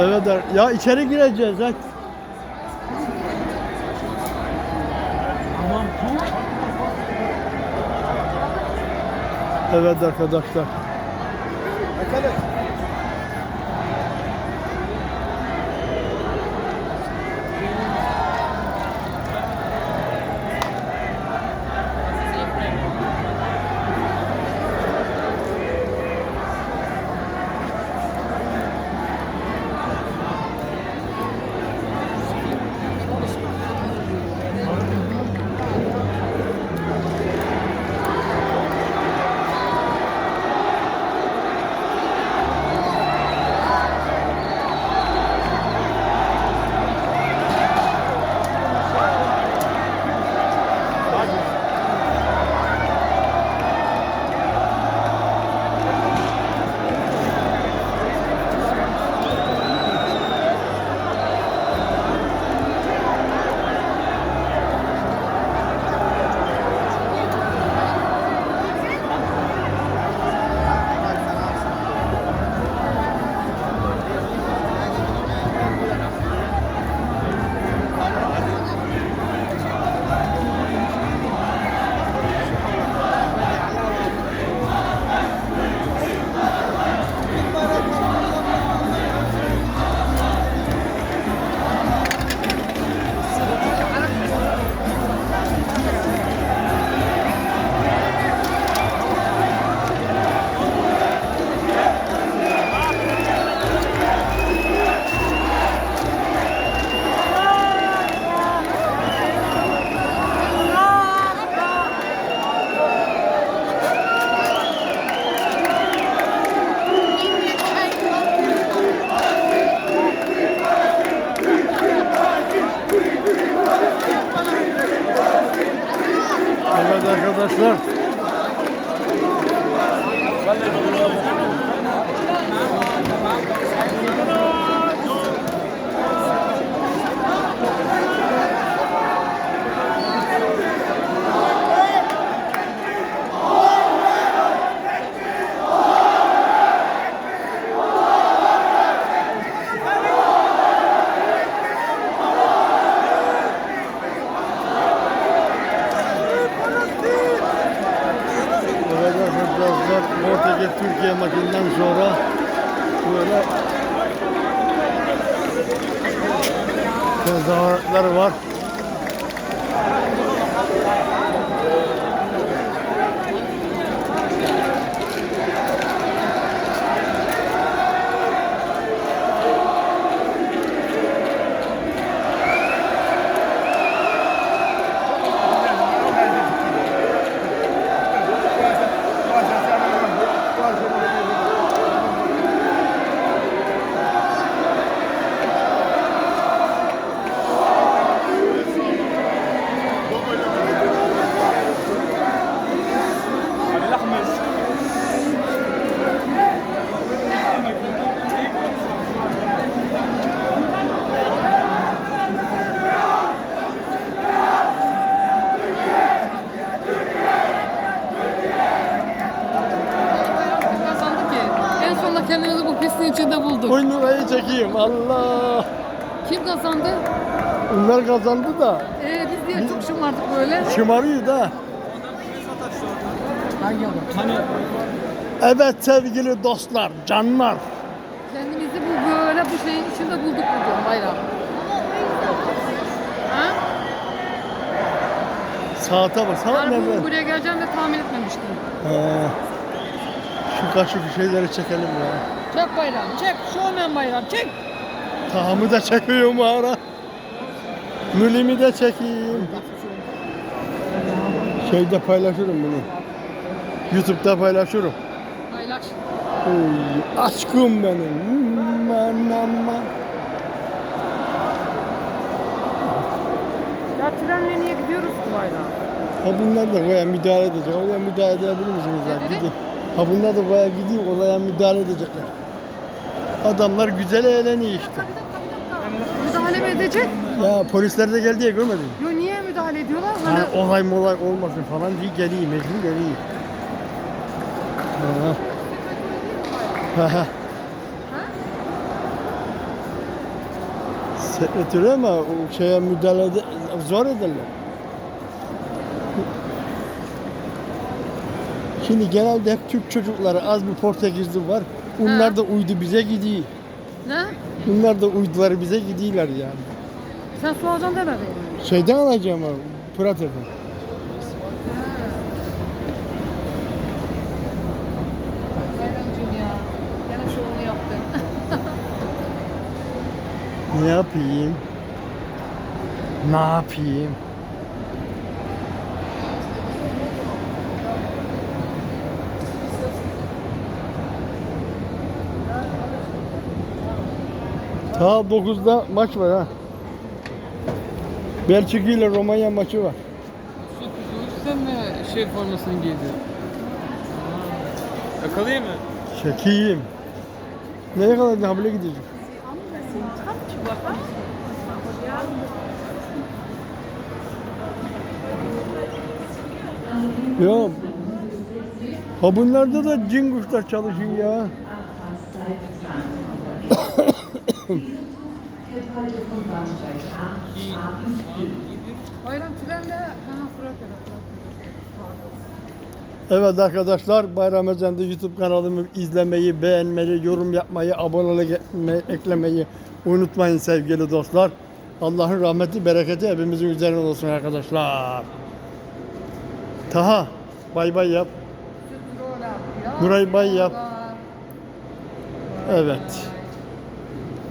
Evet ya içeri gireceğiz hadi. Evet arkadaşlar. Evet arkadaşlar. Evet Portekiz Türkiye maçından sonra böyle tezahüratlar var. kazandı ki? En sonunda kendimizi bu pisliğin içinde bulduk. Koy Nuray'ı çekeyim. Allah. Kim kazandı? Onlar kazandı da Ee, biz diye çok şımardık böyle. şımarıyor da. Hangi adam? Evet sevgili dostlar, canlar. Kendimizi bu böyle bu şeyin içinde bulduk bugün bayram. Ha? Saate bak. Saat bugün nerede? buraya geleceğim de tahmin etmemiştim. He. Kaşık şeyleri çekelim ya. Çek bayram, çek. Şovmen bayram, çek. Tahamı da çekiyorum ara. Mülimi de çekeyim. Şeyde paylaşırım bunu. Youtube'da paylaşırım. Paylaş. Oy, aşkım benim. Aman aman. Ya trenle niye gidiyoruz ki bayram? Ha bunlar da koya müdahale edecek. Olaya müdahale edebilir misiniz? Ne dedi? Gidin. Ha bunlar da koya gidiyor. Olaya müdahale edecekler. Adamlar güzel eğleniyor işte. Müdahale mi edecek? Ya polisler de geldi ya görmedin mi? Yo niye müdahale ediyorlar? Hani Hani olay molay olmasın falan diye geliyor. Mecbur geliyor. Ha. Ha, ha. Sekreter ama o şeye müdahale ede- zor ederler. Şimdi genelde hep Türk çocukları az bir Portekizli var. Onlar Ha. da uydu bize gidiyor. Ne? Bunlar da uydular bize gidiyorlar yani. Sen soğacan demedin. Şeyden alacağım abi, Prater'den. Bayramcığım ya. Gene şovunu yaptın. Ne yapayım? Ne yapayım? Ta 9'da maç var ha. Belçika ile Romanya maçı var. Sen mi şey formasını giydin? Yakalayayım mı? Çekeyim. Nereye kadar habile gidecek? Ya Ha bunlarda da cin kuşlar çalışıyor ya. Bayram Fırat Evet arkadaşlar Bayram Özen'de YouTube kanalımı izlemeyi, beğenmeyi, yorum yapmayı, abonelik eklemeyi unutmayın sevgili dostlar. Allah'ın rahmeti, bereketi hepimizin üzerine olsun arkadaşlar. Taha, bay bay yap. Nuray Bay yap. Evet.